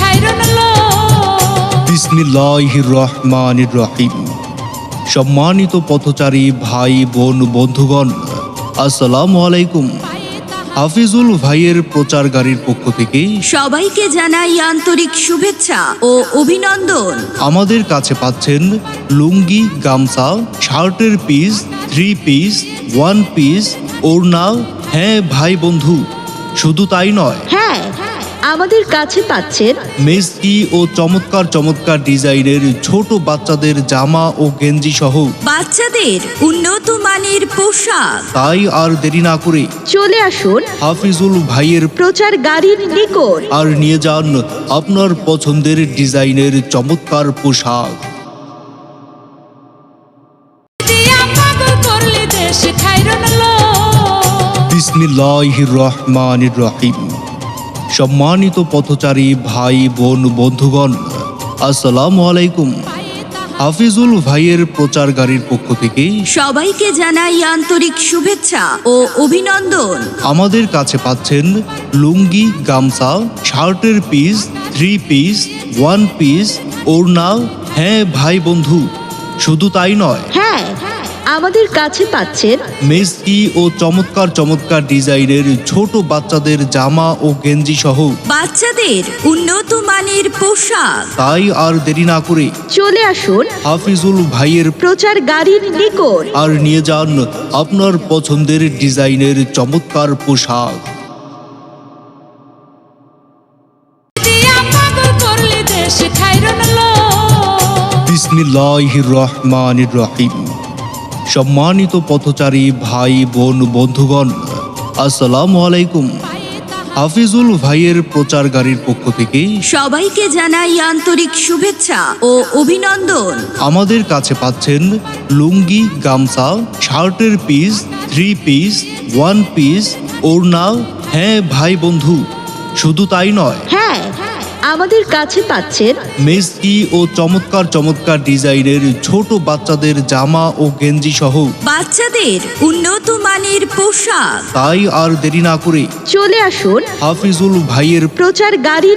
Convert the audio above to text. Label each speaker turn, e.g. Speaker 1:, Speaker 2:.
Speaker 1: খাইরুন লো
Speaker 2: বিসমিল্লাহির রহমানির রহিম সম্মানিত পথচারী ভাই বোন বন্ধুগণ আসসালামু আলাইকুম। হাফিজুল ভাইয়ের প্রচার গাড়ির পক্ষ থেকে
Speaker 3: সবাইকে জানাই আন্তরিক শুভেচ্ছা ও অভিনন্দন।
Speaker 2: আমাদের কাছে পাচ্ছেন লুঙ্গি গামছা শার্টের piece three piece one piece ওড়না। হ্যাঁ ভাই বন্ধু শুধু তাই নয়।
Speaker 3: হ্যাঁ আমাদের কাছে পাচ্ছেন
Speaker 2: মেসকি ও চমৎকার চমৎকার ডিজাইনের ছোট বাচ্চাদের জামা ও গেঞ্জি সহ।
Speaker 3: বাচ্চাদের উন্নত মানের পোশাক।
Speaker 2: তাই আর দেরি না করে
Speaker 3: চলে আসুন
Speaker 2: হাফিজুল ভাইয়ের
Speaker 3: প্রচার গাড়ির নিকট।
Speaker 2: আর নিয়ে যান আপনার পছন্দের ডিজাইনের চমৎকার পোশাক। বিসমিল্লাহির রহমানির রহিম। সম্মানিত পথচারী ভাই বোন বন্ধুগণ আসসালামু আলাইকুম। হাফিজুল ভাইয়ের প্রচার গাড়ির পক্ষ থেকে
Speaker 3: সবাইকে জানাই আন্তরিক শুভেচ্ছা ও অভিনন্দন।
Speaker 2: আমাদের কাছে পাচ্ছেন লুঙ্গি গামছা শার্টের piece three piece one piece ওড়না। হ্যাঁ ভাই বন্ধু শুধু তাই নয়।
Speaker 3: হ্যাঁ আমাদের কাছে পাচ্ছেন
Speaker 2: মেসকি ও চমৎকার চমৎকার ডিজাইনের ছোট বাচ্চাদের জামা ও গেঞ্জি সহ।
Speaker 3: বাচ্চাদের উন্নত মানের পোশাক।
Speaker 2: তাই আর দেরি না করে
Speaker 3: চলে আসুন।
Speaker 2: হাফিজুল ভাইয়ের
Speaker 3: প্রচার গাড়ির নিকট।
Speaker 2: আর নিয়ে যান আপনার পছন্দের ডিজাইনের চমৎকার পোশাক। বিসমিল্লাহির রহমানির রহিম। সম্মানিত পথচারী ভাই বোন বন্ধুগণ আসসালামু আলাইকুম। হাফিজুল ভাইয়ের প্রচার গাড়ির পক্ষ থেকে
Speaker 3: সবাইকে জানাই আন্তরিক শুভেচ্ছা ও অভিনন্দন।
Speaker 2: আমাদের কাছে পাচ্ছেন লুঙ্গি গামছা শার্টের piece three piece one piece ওড়না। হ্যাঁ ভাই বন্ধু শুধু তাই নয়।
Speaker 3: হ্যাঁ আমাদের কাছে পাচ্ছেন
Speaker 2: মেসকি ও চমৎকার চমৎকার ডিজাইনের ছোট বাচ্চাদের জামা ও গেঞ্জি সহ।
Speaker 3: বাচ্চাদের উন্নত মানের পোশাক।
Speaker 2: তাই আর দেরি না করে
Speaker 3: চলে আসুন
Speaker 2: হাফিজুল ভাইয়ের
Speaker 3: প্রচার গাড়ির